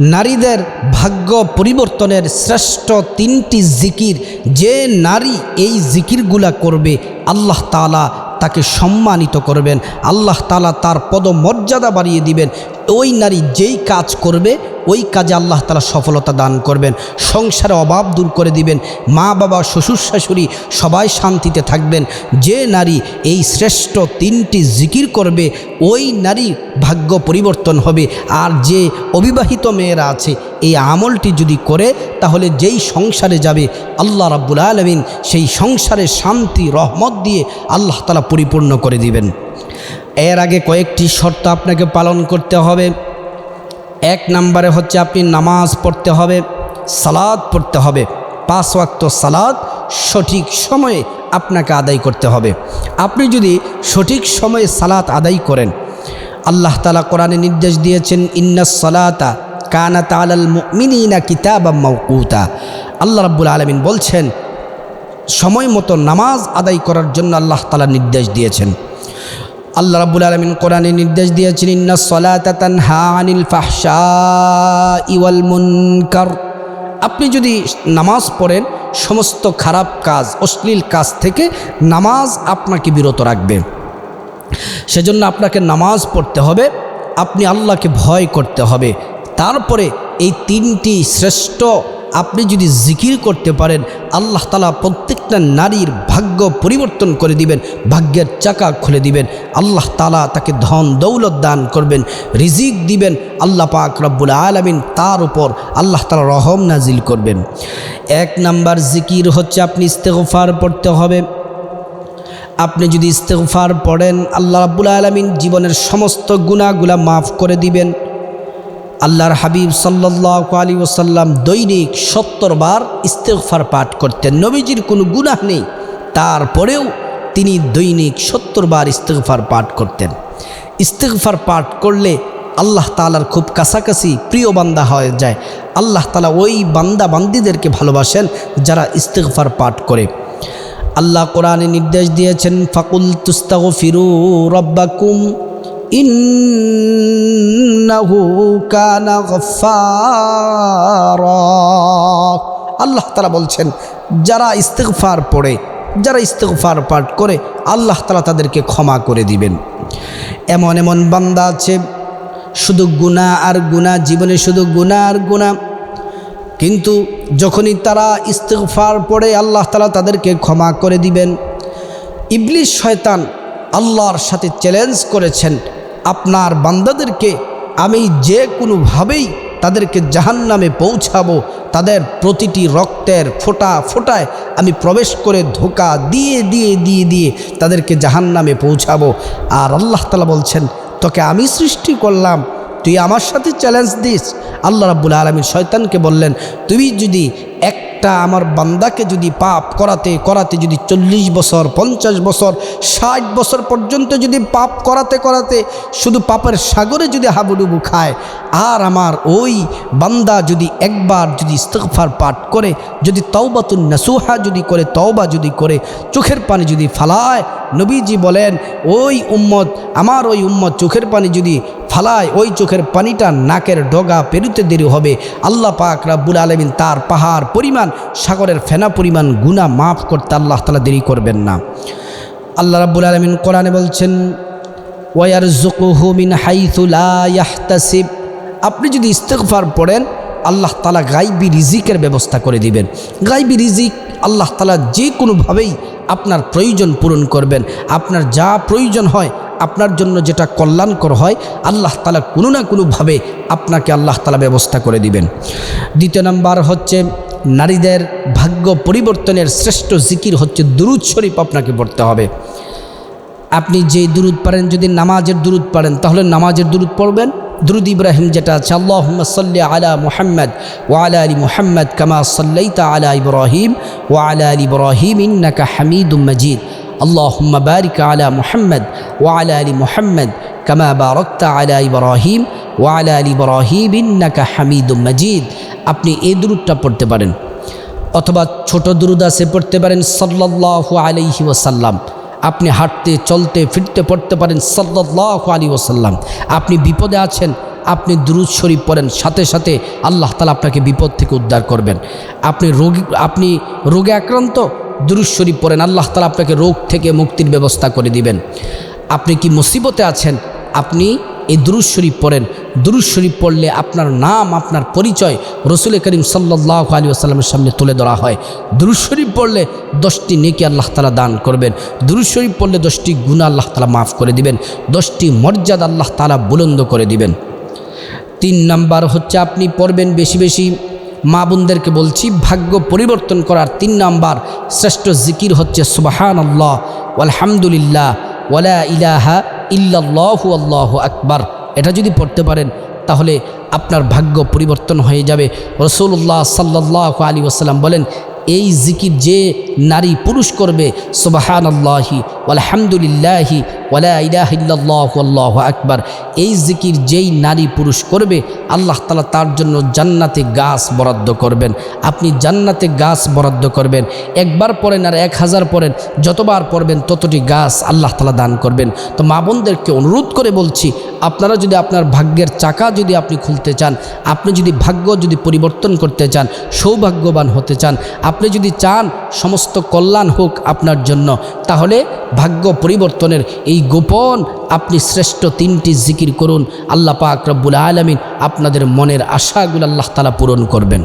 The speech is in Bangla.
নারীদের ভাগ্য পরিবর্তনের শ্রেষ্ঠ তিনটি জিকির। যে নারী এই জিকিরগুলা করবে, আল্লাহ তালা তাকে সম্মানিত করবেন। আল্লাহ তালা তার পদমর্যাদা বাড়িয়ে দিবেন। ওই নারী যেই কাজ করবে, ওই কাজে আল্লাহ তালা সফলতা দান করবেন। সংসারে অভাব দূর করে দিবেন। মা, বাবা, শ্বশুর, শাশুড়ি সবাই শান্তিতে থাকবেন। যে নারী এই শ্রেষ্ঠ তিনটি জিকির করবে, ওই নারী ভাগ্য পরিবর্তন হবে। আর যে অবিবাহিত মেয়েরা আছে, এই আমলটি যদি করে, তাহলে যেই সংসারে যাবে, আল্লাহ রাব্বুল আলমিন সেই সংসারে শান্তি, রহমত দিয়ে আল্লাহ তালা পরিপূর্ণ করে দিবেন। এর আগে কয়েকটি শর্ত আপনাকে পালন করতে হবে। এক নম্বরে হচ্ছে আপনি নামাজ পড়তে হবে সালাদ পড়তে হবে। পাঁচ ওয়াক্ত সালাদ সঠিক সময়ে আপনাকে আদায় করতে হবে। আপনি যদি সঠিক সময়ে সালাত আদায় করেন, আল্লাহ তালা কোরআনে নির্দেশ দিয়েছেন, ইন্না সালাতা কানা তালাল মিনা কিতাব মৌকুতা আল্লাহ রাব্বুল আলমিন বলছেন, সময় মতো নামাজ আদায় করার জন্য আল্লাহ তালা নির্দেশ দিয়েছেন। আল্লাহ রাব্বুল আলমিন কোরআনে নির্দেশ দিয়েছেন, ইন্না সলাতান মুনকার। আপনি যদি নামাজ পড়েন, সমস্ত খারাপ কাজ, অশ্লীল কাজ থেকে নামাজ আপনাকে বিরত রাখবে। সেজন্য আপনাকে নামাজ পড়তে হবে, আপনি আল্লাহকে ভয় করতে হবে। তারপরে এই তিনটি শ্রেষ্ঠ আপনি যদি জিকির করতে পারেন, আল্লাহ তালা প্রত্যেকটা নারীর ভাগ্য পরিবর্তন করে দিবেন, ভাগ্যের চাকা খুলে দিবেন। আল্লাহ তালা তাকে ধন দৌলত দান করবেন, রিজিক দিবেন, আল্লাহ পাক রব্বুল আলমিন তার উপর আল্লাহ তালা রহম নাজিল করবেন। এক নাম্বার জিকির হচ্ছে আপনি ইস্তেগফার পড়তে হবে। আপনি যদি ইস্তেগফার পড়েন, আল্লাহ রাব্বুল আলমিন জীবনের সমস্ত গুণাগুলা মাফ করে দিবেন। আল্লাহর হাবিব সাল্লাহ আলী ওসাল্লাম দৈনিক সত্তর বার ইস্তেগফার পাঠ করতেন। নবীজির কোনো গুনাহ নেই। তারপরেও তিনি দৈনিক সত্তর বার ইস্তেগফার পাঠ করতেন। ইস্তেগফার পাঠ করলে আল্লাহ তালার খুব কাছাকাছি প্রিয় বান্দা হয়ে যায়। আল্লাহ তালা ওই বান্দা বান্দিদেরকে ভালোবাসেন যারা ইস্তেগফার পাঠ করে। আল্লাহ কোরআনে নির্দেশ দিয়েছেন, ফাকুল তুস্তাগ ফিরু রব্বাকুম ইন্নাহু কানা আল্লাহ তালা বলছেন, যারা ইস্তেগফার পড়ে, যারা ইস্তেগফার পাঠ করে, আল্লাহ তালা তাদেরকে ক্ষমা করে দিবেন। এমন এমন বান্দা আছে, শুধু গুণা আর গুণা জীবনে শুধু গুণা আর গুণা কিন্তু যখনই তারা ইস্তেগফার পড়ে, আল্লাহ তালা তাদেরকে ক্ষমা করে দিবেন। ইবলিশ শয়তান আল্লাহর সাথে চ্যালেঞ্জ করেছেন, আপনার বান্দাদেরকে আমি যে কোনোভাবেই তাদেরকে জাহান নামে পৌঁছাবো, তাদের প্রতিটি রক্তের ফোঁটা ফোটায় আমি প্রবেশ করে ধোকা দিয়ে দিয়ে দিয়ে দিয়ে তাদেরকে জাহান নামে পৌঁছাবো। আর আল্লাহ তালা বলছেন, তোকে আমি সৃষ্টি করলাম, তুই আমার সাথে চ্যালেঞ্জ দিস। আল্লাহ রাব্বুল আলমীর শয়তানকে বললেন, তুমি যদি একটা আমার বান্দাকে যদি পাপ করাতে করাতে যদি চল্লিশ বছর, পঞ্চাশ বছর, ষাট বছর পর্যন্ত যদি পাপ করাতে করাতে শুধু পাপের সাগরে যদি হাবুডুবু খায়, আর আমার ওই বান্দা যদি একবার যদি ইস্তফার পাঠ করে, যদি তওবাতুন নাসুহা যদি করে, তওবা যদি করে, চোখের পানি যদি ফালায়, নবীজি বলেন, ওই উম্মত, আমার ওই উম্মত চোখের পানি যদি ফালায় ওই চোখের পানিটা নাকের ডগা পেরুতে দেরি হবে। আল্লাহ পাক রাব্বুল আলমিন তার পাহাড় পরিমাণ, সাগরের ফেনা পরিমাণ গুণা মাফ করতে আল্লাহ তালা দেরি করবেন না। আল্লাহ রাব্বুল আলমিন কোরআনে বলছেন ওয়ার জুকুহুমিন হাইতুলাহতাসিব আপনি যদি ইস্তেকফার পড়েন, আল্লাহ তালা গাইবি রিজিকের ব্যবস্থা করে দিবেন। গাইবি রিজিক আল্লাহ তালা যে কোনোভাবেই আপনার প্রয়োজন পূরণ করবেন। আপনার যা প্রয়োজন হয় আপনার জন্য যেটা কল্যাণকর হয়, আল্লাহ তালা কোনো না কোনোভাবে আপনাকে আল্লাহ তালা ব্যবস্থা করে দিবেন। দ্বিতীয় নাম্বার হচ্ছে, নারীদের ভাগ্য পরিবর্তনের শ্রেষ্ঠ জিকির হচ্ছে দুরুদ শরীফ আপনাকে পড়তে হবে। আপনি যে দুরুদ পারেন, যদি নামাজের দুরুদ পারেন, তাহলে নামাজের দুরুদ পড়বেন। দুরুদ ইব্রাহিম যেটা আছে আল্লাহ সাল্লি আলা মুহাম্মদ ওয়ালা আলী মুহাম্মদ কামা সাল্লাইতা আলা ইব্রাহিম ওয়ালা আলী ইব্রাহিম ইন্নাকা হামিদুম মজিদ। اللهم بارك على محمد وعلى ال محمد كما باركت على ابراهيم وعلى ال ابراهيم انك حميد مجيد আপনি এই দুরুদটা পড়তে পারেন অথবা ছোট দুরুদ আছে পড়তে পারেন সাল্লাল্লাহু আলাইহি ওয়াসাল্লাম আপনি হাঁটতে চলতে ফিরতে পড়তে পারেন সাল্লাল্লাহু আলাইহি ওয়াসাল্লাম আপনি বিপদে আছেন আপনি দুরুদ শরীফ পড়েন সাথে সাথে আল্লাহ তালা আপনাকে বিপদ থেকে উদ্ধার করবেন আপনি রোগী আপনি রোগে আক্রান্ত দুরুদ শরীফ পড়েন, আল্লাহ তালা আপনাকে রোগ থেকে মুক্তির ব্যবস্থা করে দিবেন। আপনি কি মুসিবতে আছেন? আপনি এই দুরুদ শরীফ পড়েন। দুরুদ শরীফ পড়লে আপনার নাম, আপনার পরিচয় রসুল করিম সাল্লাহ আলী আসাল্লামের সামনে তুলে ধরা হয়। দুরুদ শরীফ পড়লে দশটি নেকি আল্লাহ তালা দান করবেন। দুরুদ শরীফ পড়লে দশটি গুণা আল্লাহ তালা মাফ করে দিবেন। দশটি মর্যাদা আল্লাহ তালা বুলন্দ করে দিবেন। তিন নাম্বার হচ্ছে আপনি পড়বেন বেশি বেশি মা বোনদেরকে বলছি, ভাগ্য পরিবর্তন করার তিন নাম্বার শ্রেষ্ঠ জিকির হচ্ছে সুবাহান আল্লাহ আলহামদুলিল্লাহ ওয়ালা ইলাহা ইল্লাল্লাহু, আল্লাহ আকবার। এটা যদি পড়তে পারেন, তাহলে আপনার ভাগ্য পরিবর্তন হয়ে যাবে। রসুল্লাহ সাল্লাহ আলী ওসাল্লাম বলেন, এই জিকির যে নারী পুরুষ করবে সুবাহান আল্লাহি আলহামদুলিল্লাহি আল্লাহ আকবার। এই জিকির যেই নারী পুরুষ করবে, আল্লাহ তালা তার জন্য জান্নাতে গাছ বরাদ্দ করবেন। আপনি জান্নাতে গাছ বরাদ্দ করবেন। একবার পড়েন আর এক হাজার পড়েন, যতবার পড়বেন ততটি গাছ আল্লাহ তালা দান করবেন। তো মা বোনদেরকে অনুরোধ করে বলছি, আপনারা যদি আপনার ভাগ্যের চাকা যদি আপনি খুলতে চান, আপনি যদি ভাগ্য যদি পরিবর্তন করতে চান, সৌভাগ্যবান হতে চান, আপনি যদি চান সমস্ত কল্যাণ হোক আপনার জন্য, তাহলে ভাগ্য পরিবর্তনের এই গোপন আপনি শ্রেষ্ঠ তিনটি জিকির করুন। আল্লাহ পাক রব্বুল আলমিন আপনাদের মনের আশাগুলো আল্লাহ তালা পূরণ করবেন।